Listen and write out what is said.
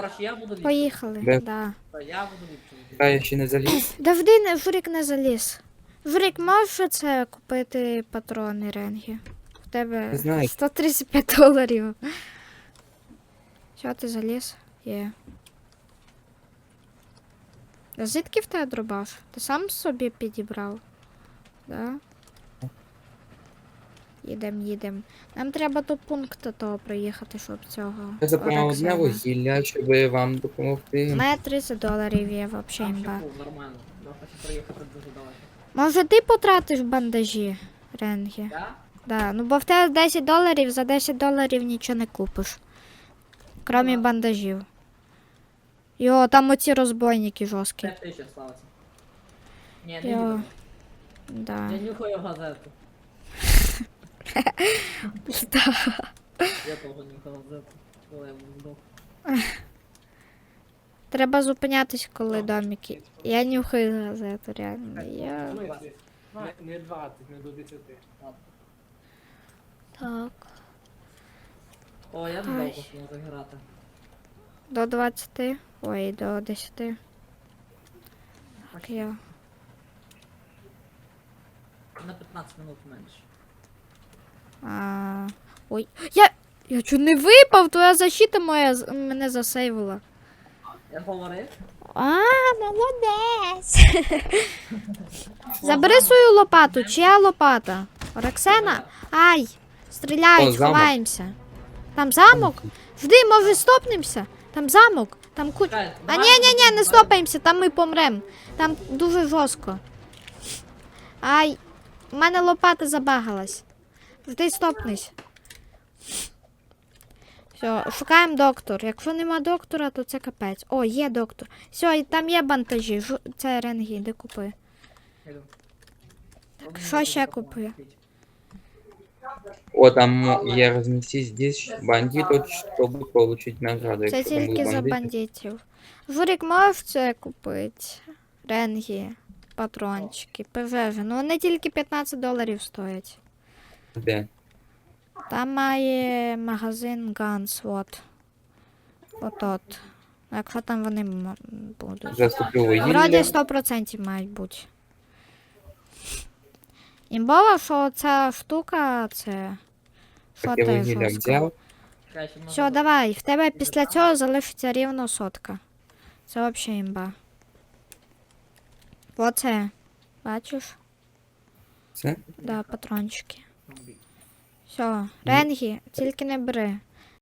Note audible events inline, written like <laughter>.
коротше, я буду ліпшим. Поїхали, Де? да. Я буду ліпшим. Я ще не заліз. <clears throat> Давди не Журик не заліз. Журик, можеш це купити патрони ренгі? В тебе Не знаю. 135 доларів. Що ти заліз? Є. А звідки в тебе дробаш? Ти сам собі підібрав? Да? Їдем, їдем. Нам треба до пункту того проїхати, щоб цього. Я запам'ятав одне вугілля, щоб вам У допомогти. мене 30 доларів є взагалі імба. фул, нормально. Я хочу проїхати дуже далеко. Може ти потратиш бандажі, Ренгі? Я? Да, ну бо в тебе 10 доларів, за 10 доларів нічого не купиш. Кромі Ага. бандажів. Йо, там оці розбойники жорсткі. 5 тисяч ставиться. Ні, не Йо. їду. Да. Я нюхаю газету. Я того нюхав газету. Коли я був. Треба зупинятись, коли домики. Я нюхаю газету, реально. Я... Не, не 20, не до 10. Так. О, я довго зможу грати. До 20. Ой, до 10. Так, я. На 15 минут менше. А... Ой. Я. Я чуть не випав, твоя защита моя з- мене засейвила. Я говорив? А, молодець. <laughs> Забери свою лопату, чия лопата? Роксена? Ай, стріляють, ховаємося. Там замок? Жди, може стопнемося? Там замок, там куч. А ні, ні, ні, не стопаємося, там ми помрем. Там дуже жорстко. Ай, у мене лопата забагалась. Жди, стопнись. Все, шукаємо доктор. Якщо нема доктора, то це капець. О, є доктор. Все, і там є бантажі. Жу- Це ренгі, іди купи. Іду. що ще купив? О, там є розмістіть здесь бандитов, щоб получить награду. Це тільки за бандитів. Журик, можеш це купити? Ренгі, патрончики, пожежі. Ну вони тільки 15 доларів стоять. Де? Там має магазин Guns, от. От-от. Якщо там вони м- будуть. Заступлю Вроді вугілля. 100% мають бути. Імбова, що ця штука, це. Що Таке ти вугілля жорстко. взяв. Все, давай, в тебе після цього залишиться рівно сотка. Це взагалі імба. Оце. Бачиш? Це? Да, патрончики. Все, ренгі, тільки не бери.